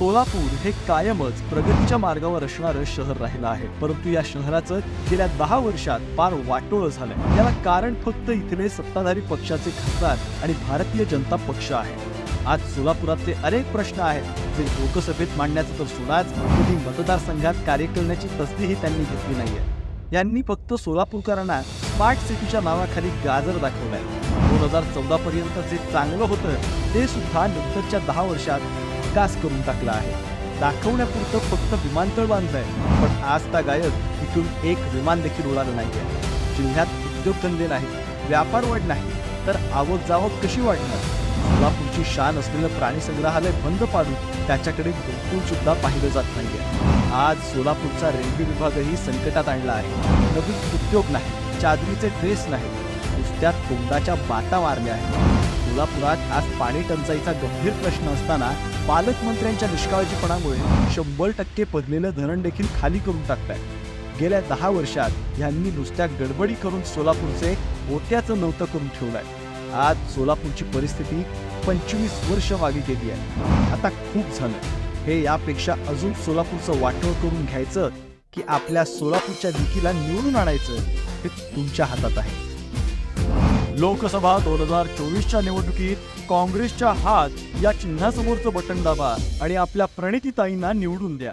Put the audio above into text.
सोलापूर हे कायमच प्रगतीच्या मार्गावर असणारं शहर राहिलं आहे. परंतु या शहराचं गेल्या दहा वर्षात फार वाटोळं झालंय. याला कारण फक्त इथले सत्ताधारी पक्षाचे खासदार आणि भारतीय जनता पक्ष आहे. आज सोलापुरातले अनेक प्रश्न आहेत. जे लोकसभेत मांडण्याचं तर सोडाच कधी मतदारसंघात कार्य करण्याची तसदीही त्यांनी घेतली नाहीये. यांनी फक्त सोलापूरकरांना स्मार्ट सिटीच्या नावाखाली गाजर दाखवलाय. दोन हजार चौदा पर्यंत जे चांगलं होतं ते सुद्धा नंतरच्या दहा वर्षात विकास करून टाकला आहे. दाखवण्यापुरतं फक्त विमानतळ बांधलंय पण आज त्या गायक इथून एक विमान देखील उडालं आहे जिल्ह्यात उद्योगधंदे नाही व्यापार वाढ नाही तर आवक जावक कशी वाढणार? सोलापूरची शान असलेलं प्राणी संग्रहालय बंद पाडून त्याच्याकडे बिलकुल सुद्धा पाहिलं जात नाहीये. आज सोलापूरचा रेल्वे विभागही संकटात आणला आहे. नवीन उद्योग नाही चादरीचे ड्रेस नाही नुसत्या तोंडाच्या बाटा मारल्या आहेत. सोलापुरात आज पाणी टंचाईचा गंभीर प्रश्न असताना पालकमंत्र्यांच्या निष्काळजीपणामुळे शंभर टक्के पडलेलं धरण देखील खाली करून टाकतायत. गेल्या दहा वर्षात ह्यांनी नुसत्या गडबडी करून सोलापूरचे ओत्याचं नव्हतं करून ठेवलंय. आज सोलापूरची परिस्थिती पंचवीस वर्ष मागे गेली आहे. आता खूप झालं. हे यापेक्षा अजून सोलापूरचं वाटोळ करून घ्यायचं की आपल्या सोलापूरच्या विकीला निवडून आणायचं हे तुमच्या हातात आहे. लोकसभा दोन हजार चोवीसच्या निवडणुकीत काँग्रेसच्या हात या चिन्हासमोरचं बटन दाबा आणि आपल्या प्रणितीताईंना निवडून द्या.